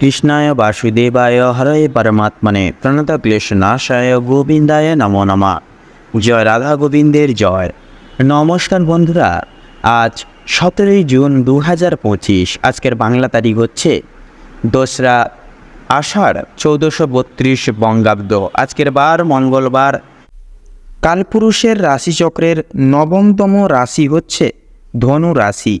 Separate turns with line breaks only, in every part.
কৃষ্ণায় বাসুদেবায় হরে পরমাত্মনে প্রণত ক্লেশনাশায় গোবিন্দায় নমো নমা। জয় রাধা গোবিন্দের জয়। নমস্কার বন্ধুরা, আজ সতেরোই জুন দু হাজার পঁচিশ, আজকের বাংলা তারিখ হচ্ছে দোসরা আষাঢ় চৌদ্দশো বত্রিশ বঙ্গাব্দ। আজকের বার মঙ্গলবার। কালপুরুষের রাশিচক্রের নবমতম রাশি হচ্ছে ধনু রাশি।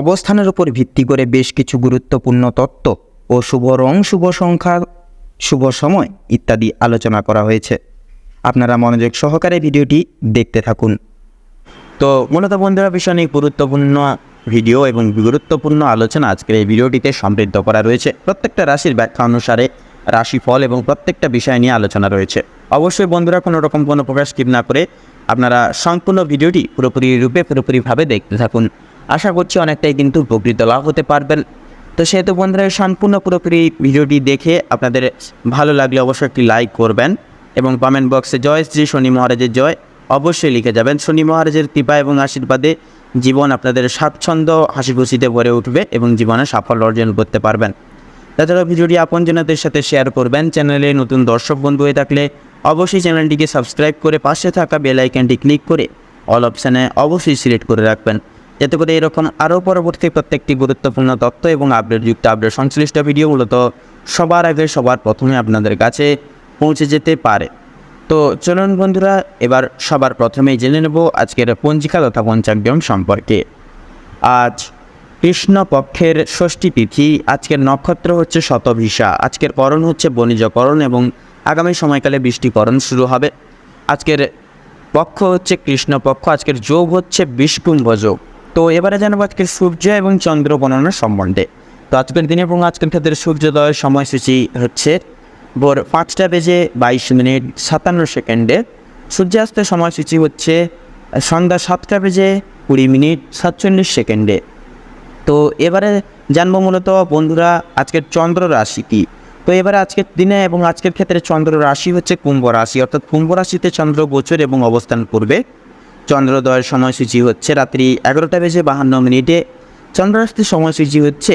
অবস্থানের উপর ভিত্তি করে বেশ কিছু গুরুত্বপূর্ণ তত্ত্ব ও শুভ রং, শুভ সংখ্যা, শুভ সময় ইত্যাদি আলোচনা করা হয়েছে। আপনারা মনোযোগ সহকারে ভিডিওটি দেখতে থাকুন। তো মূলত বন্ধুরা, ভীষণ এই গুরুত্বপূর্ণ ভিডিও এবং গুরুত্বপূর্ণ আলোচনা আজকের এই ভিডিওটিতে সমৃদ্ধ করা রয়েছে। প্রত্যেকটা রাশির ব্যাখ্যা অনুসারে রাশিফল এবং প্রত্যেকটা বিষয় নিয়ে আলোচনা রয়েছে। অবশ্যই বন্ধুরা, কোনো রকম কোনো প্রকাশ স্কিপ না করে আপনারা সম্পূর্ণ ভিডিওটি পুরোপুরি রূপে পুরোপুরিভাবে দেখতে থাকুন। আশা করছি অনেকটাই কিন্তু উপকৃত লাভ হতে পারবেন। তো সেহেতু বন্ধুরা, সম্পূর্ণ পুরোপুরি ভিডিওটি দেখে আপনাদের ভালো লাগলে অবশ্যই একটি লাইক করবেন এবং কমেন্ট বক্সে জয় শ্রী শনি মহারাজের জয় অবশ্যই লিখে যাবেন। শনি মহারাজের কৃপা এবং আশীর্বাদে জীবন আপনাদের স্বাচ্ছন্দ্য হাসি খুশিতে ভরে উঠবে এবং জীবনে সাফল্য অর্জন করতে পারবেন। তাছাড়া ভিডিওটি আপনজনদের সাথে শেয়ার করবেন। চ্যানেলে নতুন দর্শক বন্ধু হয়ে থাকলে অবশ্যই চ্যানেলটিকে সাবস্ক্রাইব করে পাশে থাকা বেল আইকনটি ক্লিক করে অল অপশানে অবশ্যই সিলেক্ট করে রাখবেন। যাতে করে এরকম আরও পরবর্তী প্রত্যেকটি গুরুত্বপূর্ণ তথ্য এবং আপডেটযুক্ত আপডেট সংশ্লিষ্ট ভিডিও মূলত সবার আগে, সবার প্রথমে আপনাদের কাছে পৌঁছে যেতে পারে। তো চলুন বন্ধুরা, এবার সবার প্রথমেই জেনে নেব আজকের পঞ্জিকা তথা পঞ্চাঙ্গম সম্পর্কে। আজ কৃষ্ণ পক্ষের ষষ্ঠী তিথি, আজকের নক্ষত্র হচ্ছে শতভিসা আজকের করণ হচ্ছে বণিজকরণ এবং আগামী সময়কালে বৃষ্টিকরণ শুরু হবে। আজকের পক্ষ হচ্ছে কৃষ্ণপক্ষ, আজকের যোগ হচ্ছে বিষ্কুম্ভ যোগ তো এবারে জানাব আজকের সূর্য এবং চন্দ্র গণনার সম্বন্ধে। তো আজকের দিনে এবং আজকের ক্ষেত্রে সূর্যোদয়ের সময়সূচি হচ্ছে ভোর পাঁচটা বেজে বাইশ মিনিট সাতান্ন সেকেন্ডে। সূর্যাস্তের সময়সূচি হচ্ছে সন্ধ্যা সাতটা বেজে কুড়ি মিনিট সাতচল্লিশ সেকেন্ডে। তো এবারে জানব মূলত বন্ধুরা আজকের চন্দ্র রাশি কী? তো এবারে আজকের দিনে এবং আজকের ক্ষেত্রে চন্দ্র রাশি হচ্ছে কুম্ভ রাশি, অর্থাৎ কুম্ভ রাশিতে চন্দ্র গোচর এবং অবস্থান করবে। চন্দ্রোদয়ের সময়সূচি হচ্ছে রাত্রি এগারোটা বেজে বাহান্ন মিনিটে। চন্দ্ররাশির সময়সূচি হচ্ছে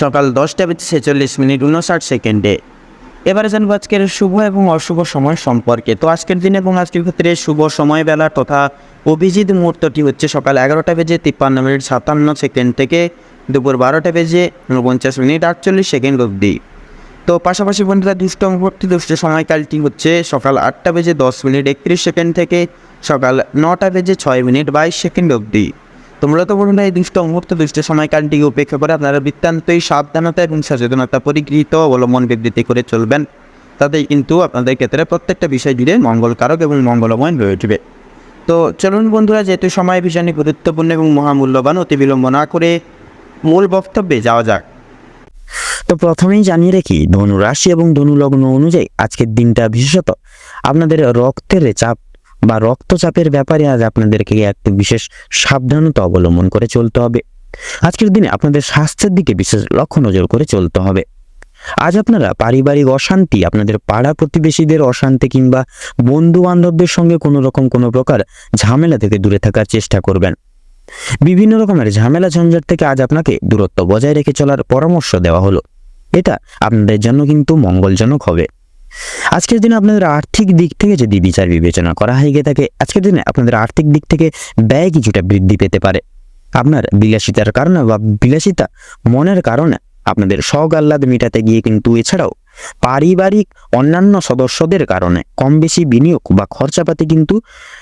সকাল দশটা বেজে ছেচল্লিশ মিনিট উনষাট সেকেন্ডে। এবারে জানব আজকের শুভ এবং অশুভ সময় সম্পর্কে। তো আজকের দিন এবং আজকের ক্ষেত্রে শুভ সময় বেলা তথা অভিজিৎ মুহূর্তটি হচ্ছে সকাল এগারোটা বেজে তিপ্পান্ন মিনিট সাতান্ন সেকেন্ড থেকে দুপুর বারোটা বেজে উনপঞ্চাশ মিনিট আটচল্লিশ সেকেন্ড অবধি। তো পাশাপাশি বন্ধুরা, দুষ্ট মুহূর্তে, দুষ্ট সময়কালটি হচ্ছে সকাল আটটা বেজে দশ মিনিট একত্রিশ সেকেন্ড থেকে সকাল নটা বেজে ছয় মিনিট বাইশ সেকেন্ড অবধি। তো মূলত বন্ধুরা এই দুষ্ট মুহূর্ত, দুষ্ট সময়কালটিকে উপেক্ষা করে আপনারা বৃত্তান্তই সাবধানতা এবং সচেতনতা পরিগৃহীত অবলম্বন বিবৃতি করে চলবেন। তাতে কিন্তু আপনাদের ক্ষেত্রে প্রত্যেকটা বিষয় জুড়ে মঙ্গলকারক এবং মঙ্গলময় হয়ে উঠবে তো চলুন বন্ধুরা, যেহেতু সময় ভীষণই গুরুত্বপূর্ণ এবং মহামূল্যবান, অতি বিলম্ব না করে মূল বক্তব্যে যাওয়া যাক।
তো প্রথমেই জানিয়ে রাখি ধনু রাশি এবং ধনু লগ্ন অনুযায়ী আজকের দিনটা বিশেষত আপনাদের রক্তের চাপ বা রক্তচাপের ব্যাপারে আজ আপনাদেরকে একটু বিশেষ সাবধানতা অবলম্বন করে চলতে হবে। আজকের দিনে আপনাদের স্বাস্থ্যের দিকে বিশেষ লক্ষ্য নজর করে চলতে হবে। আজ আপনারা পারিবারিক অশান্তি, আপনাদের পাড়া প্রতিবেশীদের অশান্তি কিংবা বন্ধু বান্ধবদের সঙ্গে কোনো রকম কোনো প্রকার ঝামেলা থেকে দূরে থাকার চেষ্টা করবেন। বিভিন্ন রকমের ঝামেলা ঝঞ্ঝাট থেকে আজ আপনাকে দূরত্ব বজায় রেখে চলার পরামর্শ দেওয়া হলো। এটা আপনাদের জন্য কিন্তু মঙ্গলজনক হবে। আজকের দিনে আপনাদের আর্থিক দিক থেকে যদি বিচার বিবেচনা করা হয়ে গিয়ে থাকে, আজকের দিনে আপনাদের আর্থিক দিক থেকে ব্যয় কিছুটা বৃদ্ধি পেতে পারে। আপনার বিলাসিতার কারণে বা বিলাসিতা মনের কারণে আপনাদের শখ আহ্লাদ মেটাতে গিয়ে কিন্তু এছাড়াও পারিবারিক অন্যান্য সদস্যদের কারণে কম বেশি বিনিয়োগ বা খরচাপাতি কিন্তু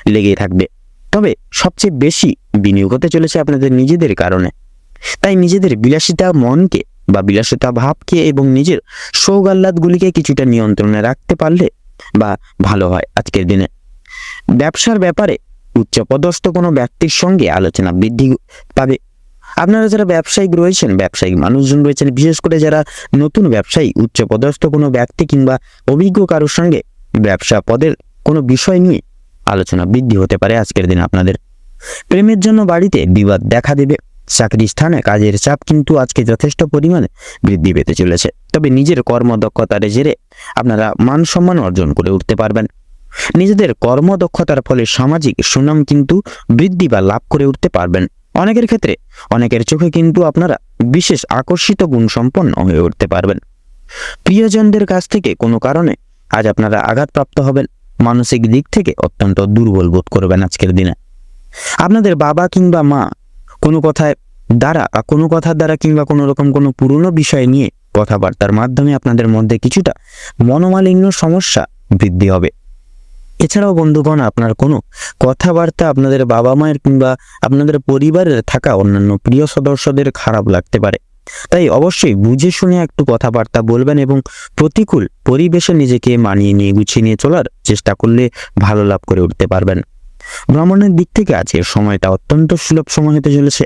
লেগে থাকবে। তবে সবচেয়ে বেশি বিনিয়োগ হতে চলেছে আপনাদের নিজেদের কারণে। তাই নিজেদের বিলাসিতা মনকে বা বিলাসিতা ভাবকে এবং নিজের শোক আহ্লাদগুলিকে কিছুটা নিয়ন্ত্রণে রাখতে পারলে বা ভালো হয় আজকের দিনে। ব্যবসার ব্যাপারে উচ্চপদস্থ কোনো ব্যক্তির সঙ্গে আলোচনা বৃদ্ধি পাবে। আপনারা যারা ব্যবসায়িক রয়েছেন, ব্যবসায়িক মানুষজন রয়েছেন, বিশেষ করে যারা নতুন ব্যবসায়ী, উচ্চপদস্থ কোনো ব্যক্তি কিংবা অভিজ্ঞ কারোর সঙ্গে ব্যবসা পদের কোনো বিষয় নিয়ে আলোচনা বৃদ্ধি হতে পারে আজকের দিন আপনাদের। প্রেমের জন্য বাড়িতে বিবাদ দেখা দেবে। চাকরি স্থানে কাজের চাপ কিন্তু আজকে যথেষ্ট পরিমাণে বৃদ্ধি পেতে চলেছে। তবে নিজের কর্মদক্ষতার জেরে আপনারা মান সম্মান অর্জন করে উঠতে পারবেন। নিজেদের কর্মদক্ষতার ফলে সামাজিক সুনাম কিন্তু বৃদ্ধি বা লাভ করে উঠতে পারবেন। অনেকের ক্ষেত্রে অনেকের চোখে কিন্তু আপনারা বিশেষ আকর্ষিত গুণ সম্পন্ন হয়ে উঠতে পারবেন। প্রিয়জনদের কাছ থেকে কোনো কারণে আজ আপনারা আঘাতপ্রাপ্ত হবেন। মানসিক দিক থেকে অত্যন্ত দুর্বল বোধ করবেন আজকের দিনে। আপনাদের বাবা কিংবা মা কোনো কথায় দ্বারা কোনো কথার দ্বারা কিংবা কোনো রকম কোনো পুরনো বিষয় নিয়ে কথাবার্তার মাধ্যমে আপনাদের মধ্যে কিছুটা মনোমালিন্য সমস্যা বৃদ্ধি হবে। এছাড়াও বন্ধুগণ, আপনার কোনো কথাবার্তা আপনাদের বাবা মায়ের কিংবা আপনাদের পরিবারের থাকা অন্যান্য প্রিয় সদস্যদের খারাপ লাগতে পারে। তাই অবশ্যই বুঝে শুনে একটু কথাবার্তা বলবেন এবং প্রতিকূল পরিবেশে নিজেকে মানিয়ে নিয়ে গুছিয়ে নিয়ে চলার চেষ্টা করলে ভালো লাভ করে উঠতে পারবেন। ভ্রমণের দিক থেকে আজকের সময়টা অত্যন্ত সুলভ সময় হতে চলেছে।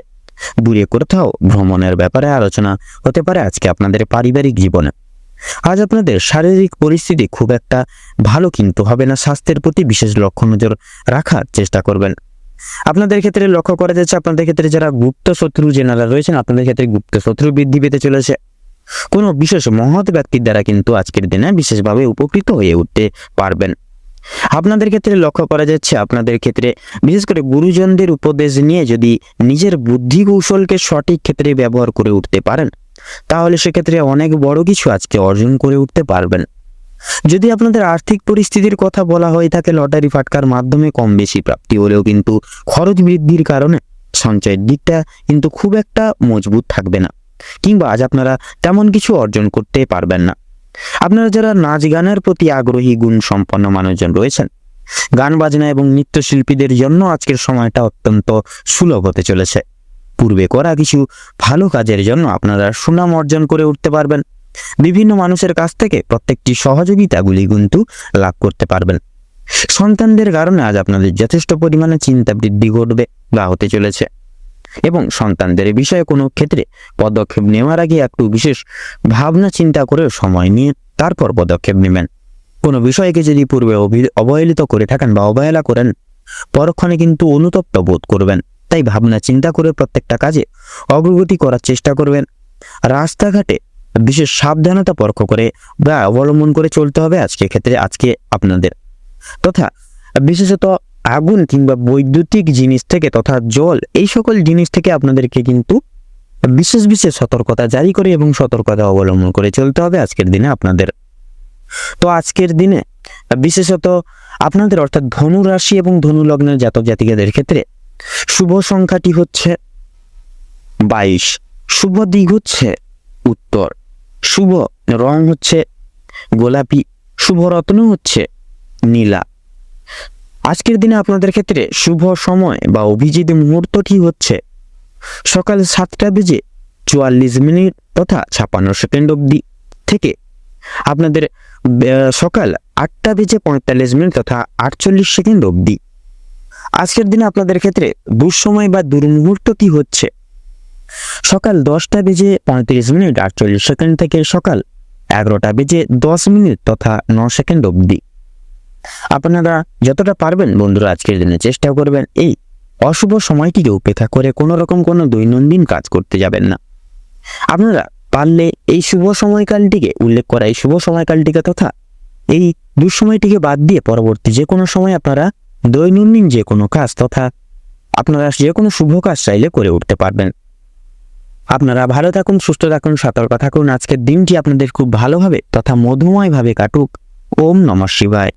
দূরে কোথাও ভ্রমণের ব্যাপারে আলোচনা হতে পারে আজকে আপনাদের পারিবারিক জীবনে। আজ আপনাদের শারীরিক পরিস্থিতি খুব একটা ভালো কিন্তু হবে না। স্বাস্থ্যের প্রতি বিশেষ লক্ষ্য নজর রাখার চেষ্টা করবেন। আপনাদের ক্ষেত্রে লক্ষ্য করা যাচ্ছে, আপনাদের ক্ষেত্রে যারা গুপ্ত শত্রু জেনারা রয়েছেন, আপনাদের ক্ষেত্রে গুপ্ত শত্রু বৃদ্ধি পেতে চলেছে। কোনো বিশেষ মহৎ ব্যক্তির দ্বারা কিন্তু আজকের দিনে বিশেষভাবে উপকৃত হয়ে উঠতে পারবেন। আপনাদের ক্ষেত্রে লক্ষ্য করা যাচ্ছে, আপনাদের ক্ষেত্রে বিশেষ করে গুরুজনদের উপদেশ নিয়ে যদি নিজের বুদ্ধি কৌশলকে সঠিক ক্ষেত্রে ব্যবহার করে উঠতে পারেন, তাহলে সেক্ষেত্রে অনেক বড় কিছু আজকে অর্জন করে উঠতে পারবেন। যদি আপনাদের আর্থিক পরিস্থিতির কথা বলা হয়ে থাকে, লটারি ফাটকার মাধ্যমে কম বেশি প্রাপ্তি হলেও কিন্তু খরচ বৃদ্ধির কারণে সঞ্চয়ের দিকটা কিন্তু খুব একটা মজবুত থাকবে না, কিংবা আজ আপনারা তেমন কিছু অর্জন করতে পারবেন না। আপনারা যারা নাচ গানের প্রতি আগ্রহী গুণ সম্পন্ন মানুষজন রয়েছেন, গান বাজনা এবং নৃত্যশিল্পীদের জন্য আজকের সময়টা অত্যন্ত সুলভ হতে চলেছে। পূর্বে করা কিছু ভালো কাজের জন্য আপনারা সুনাম অর্জন করে উঠতে পারবেন। বিভিন্ন মানুষের কাছ থেকে প্রত্যেকটি সহযোগিতাগুলি কিন্তু লাভ করতে পারবেন। সন্তানদের কারণে আজ আপনাদের যথেষ্ট পরিমাণে চিন্তা বৃদ্ধি ঘটবে বা হতে চলেছে। এবং সন্তানদের বিষয়ে কোনো ক্ষেত্রে পদক্ষেপ নেওয়ার আগে একটু বিশেষ ভাবনা চিন্তা করে সময় নিয়ে তারপর পদক্ষেপ নেবেন। কোনো বিষয়কে যদি পূর্বে অবহেলিত করে থাকেন বা অবহেলা করেন, পরক্ষণে কিন্তু অনুতপ্ত বোধ করবেন। তাই ভাবনা চিন্তা করে প্রত্যেকটা কাজে অগ্রগতি করার চেষ্টা করবেন। রাস্তাঘাটে বিশেষ সাবধানতা পরখ করে বা অবলম্বন করে চলতে হবে আজকে ক্ষেত্রে, আজকে আপনাদের। তথা বিশেষত আগুন কিংবা বৈদ্যুতিক জিনিস থেকে তথা জল, এই সকল জিনিস থেকে আপনাদেরকে কিন্তু বিশেষ বিশেষ সতর্কতা জারি করে এবং সতর্কতা অবলম্বন করে চলতে হবে আজকের দিনে আপনাদের। তো আজকের দিনে বিশেষত আপনাদের অর্থাৎ ধনু রাশি এবং ধনু লগ্নের জাতক জাতিকাদের ক্ষেত্রে শুভ সংখ্যাটি হচ্ছে বাইশ, শুভ দিক হচ্ছে উত্তর, শুভ রং হচ্ছে গোলাপি, শুভ রত্ন হচ্ছে নীলা। আজকের দিনে আপনাদের ক্ষেত্রে শুভ সময় বা অভিজিৎ মুহূর্তটি হচ্ছে সকাল সাতটা বেজে চুয়াল্লিশ মিনিট তথা ছাপান্ন সেকেন্ড অবধি থেকে আপনাদের সকাল আটটা বেজে পঁয়তাল্লিশ মিনিট তথা আটচল্লিশ সেকেন্ড অবধি। আজকের দিনে আপনাদের ক্ষেত্রে দুঃসময় বা দুর্মুহূর্তটি হচ্ছে সকাল দশটা বেজে পঁয়ত্রিশ মিনিট আটচল্লিশ সেকেন্ড থেকে সকাল এগারোটা বেজে দশ মিনিট তথা ন সেকেন্ড অবধি। আপনারা যতটা পারবেন বন্ধুরা আজকের দিনে চেষ্টা করবেন এই অশুভ সময়টিকে উপেক্ষা করে কোনো রকম কোনো দৈনন্দিন কাজ করতে যাবেন না। আপনারা পারলে এই শুভ সময়কালটিকে উল্লেখ করা, এই শুভ সময়কালটিকে তথা এই দুঃসময়টিকে বাদ দিয়ে পরবর্তী যে কোনো সময় আপনারা দৈনন্দিন যে কোনো কাজ তথা আপনারা যে কোনো শুভ কাজ চাইলে করে উঠতে পারবেন। আপনারা ভালো থাকুন, সুস্থ থাকুন, সতর্ক থাকুন। আজকের দিনটি আপনাদের খুব ভালোভাবে তথা মধুময়ভাবে কাটুক। ওম নমঃ শিবায়।